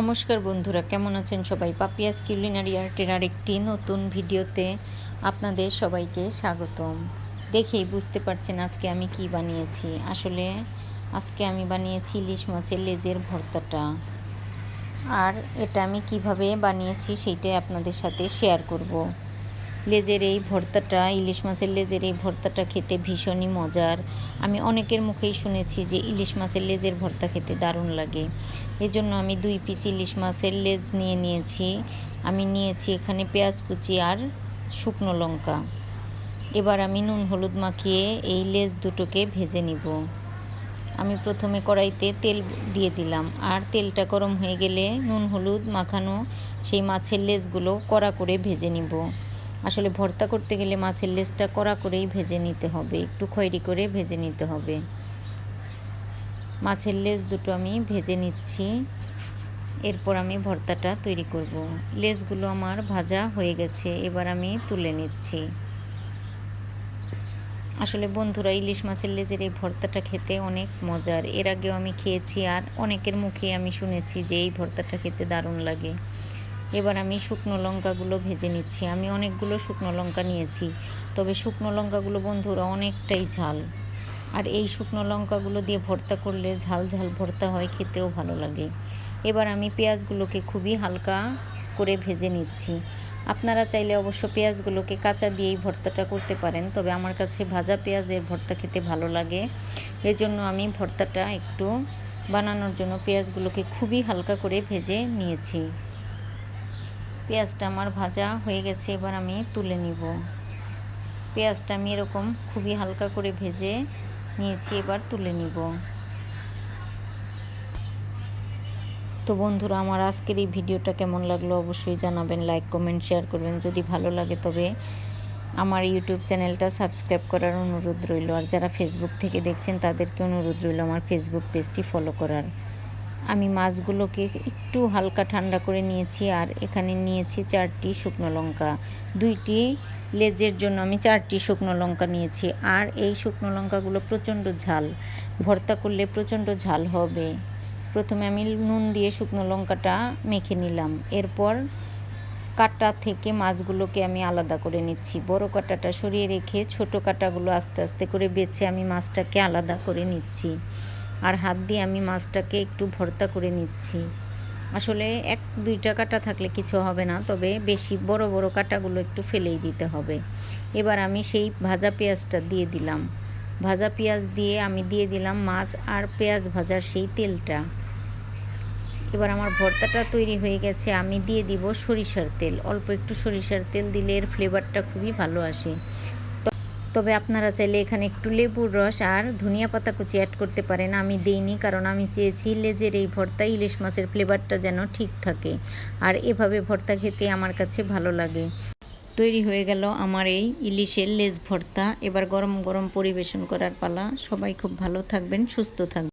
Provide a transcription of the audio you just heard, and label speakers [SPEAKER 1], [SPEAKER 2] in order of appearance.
[SPEAKER 1] নমস্কার বন্ধুরা, কেমন আছেন সবাই? পাপিয়াস কিউলিনারি আর্টের আরেকটি নতুন ভিডিওতে আপনাদের সবাইকে স্বাগতম। দেখেই বুঝতে পারছেন আজকে আমি কি বানিয়েছি। আসলে আজকে আমি বানিয়েছি ইলিশ মাছের লেজের ভর্তাটা। আর এটা আমি কীভাবে বানিয়েছি সেইটাই আপনাদের সাথে শেয়ার করব। লেজের এই ভর্তাটা, ইলিশ মাছের লেজের এই ভর্তাটা খেতে ভীষণই মজার। আমি অনেকের মুখেই শুনেছি যে ইলিশ মাছের লেজের ভর্তা খেতে দারুণ লাগে। এজন্য আমি দুই পিস ইলিশ মাছের লেজ নিয়ে নিয়েছি। আমি নিয়েছি এখানে পেঁয়াজ কুচি আর শুকনো লঙ্কা। এবার আমি নুন হলুদ মাখিয়ে এই লেজ দুটোকে ভেজে নিব। আমি প্রথমে কড়াইতে তেল দিয়ে দিলাম। আর তেলটা গরম হয়ে গেলে নুন হলুদ মাখানো সেই মাছের লেজগুলো কড়া করে ভেজে নিব। আসলে ভর্তা করতে গেলে মাছের লেজটা কড়া করেই ভেজে নিতে হবে, একটু খয়েরি করে ভেজে নিতে হবে। মাছের লেজ দুটো আমি ভেজে নিচ্ছি, এরপর আমি ভর্তাটা তৈরি করব। লেজগুলো আমার ভাজা হয়ে গেছে, এবার আমি তুলে নিচ্ছি। আসলে বন্ধুরা, ইলিশ মাছের লেজের এই ভর্তাটা খেতে অনেক মজার। এর আগেও আমি খেয়েছি আর অনেকের মুখে আমি শুনেছি যে এই ভর্তাটা খেতে দারুণ লাগে। এবার আমি শুকনো লঙ্কাগুলো ভেজে নিচ্ছি। আমি অনেকগুলো শুকনো লঙ্কা নিয়েছি। তবে শুকনো লঙ্কাগুলো বন্ধুরা অনেকটাই ঝাল। আর এই শুকনো লঙ্কাগুলো দিয়ে ভর্তা করলে ঝাল ঝাল ভর্তা হয়, খেতেও ভালো লাগে। এবার আমি পেঁয়াজগুলোকে খুবই হালকা করে ভেজে নিচ্ছি। আপনারা চাইলে অবশ্য পেঁয়াজগুলোকে কাঁচা দিয়েই ভর্তাটা করতে পারেন, তবে আমার কাছে ভাজা পেঁয়াজের ভর্তা খেতে ভালো লাগে। এজন্য আমি ভর্তাটা একটু বানানোর জন্য পেঁয়াজগুলোকে খুবই হালকা করে ভেজে নিয়েছি। পেঁয়াজটা আমার ভাজা হয়ে গেছে, এবার আমি তুলে নিব। পেঁয়াজটা আমি এরকম খুবই হালকা করে ভেজে নিয়েছি, এবার তুলে নিব। তো বন্ধুরা, আমার আজকের এই ভিডিওটা কেমন লাগল অবশ্যই জানাবেন, লাইক, কমেন্ট, শেয়ার করবেন। যদি ভালো লাগে তবে আমার ইউটিউব চ্যানেলটা সাবস্ক্রাইব করার অনুরোধ রইল। আর যারা ফেসবুক থেকে দেখছেন, তাদেরকে অনুরোধ রইল আমার ফেসবুক পেজটি ফলো করার। আমি মাছগুলোকে একটু হালকা ঠান্ডা করে নিয়েছি, আর এখানে নিয়েছি চারটি শুকনো লঙ্কা। দুইটি লেজের জন্য আমি চারটি শুকনো লঙ্কা নিয়েছি, আর এই শুকনো লঙ্কাগুলো প্রচণ্ড ঝাল। ভর্তা করলে প্রচণ্ড ঝাল হবে। প্রথমে আমি নুন দিয়ে শুকনো লঙ্কাটা মেখে নিলাম। এরপর কাটা থেকে মাছগুলোকে আমি আলাদা করে নিচ্ছি। বড় কাটাটা সরিয়ে রেখে ছোট কাটাগুলো আস্তে আস্তে করে বেছে আমি মাছটাকে আলাদা করে নিচ্ছি। আর হাত দিয়ে আমি মাছটাকে একটু ভর্তা করে নিচ্ছি। আসলে এক দুইটা কাটা থাকলে কিছু হবে না, তবে বেশি বড় বড় কাটাগুলো একটু ফেলেই দিতে হবে। এবার আমি সেই ভাজা পেঁয়াজটা দিয়ে দিলাম। ভাজা পেঁয়াজ দিয়ে আমি দিয়ে দিলাম মাছ আর পেঁয়াজ ভাজার সেই তেলটা। এবার আমার ভর্তাটা তৈরি হয়ে গেছে, আমি দিয়ে দিব সরিষার তেল। অল্প একটু সরিষার তেল দিলে এর ফ্লেভারটা খুবই ভালো আসে। তবে আপনারা চাইলে এখানে একটু লেবুর রস আর ধনিয়া পাতা কুচি অ্যাড করতে পারেন। আমি দিইনি, কারণ আমি চেয়েছি লেজের এই ভর্তা ইলিশ মাছের ফ্লেভারটা যেন ঠিক থাকে। আর এভাবে ভর্তা খেতে আমার কাছে ভালো লাগে। তৈরি হয়ে গেল আমার এই ইলিশের লেজ ভর্তা। এবার গরম গরম পরিবেশন করার পালা। সবাই খুব ভালো থাকবেন, সুস্থ থাকবেন।